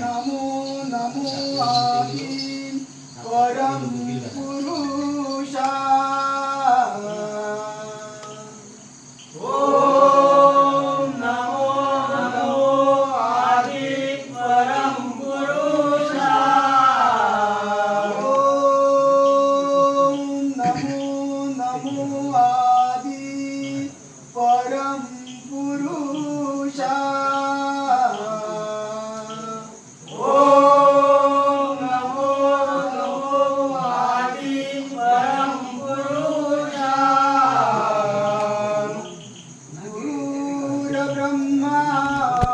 नमो नमो आदिम ब्रह्मा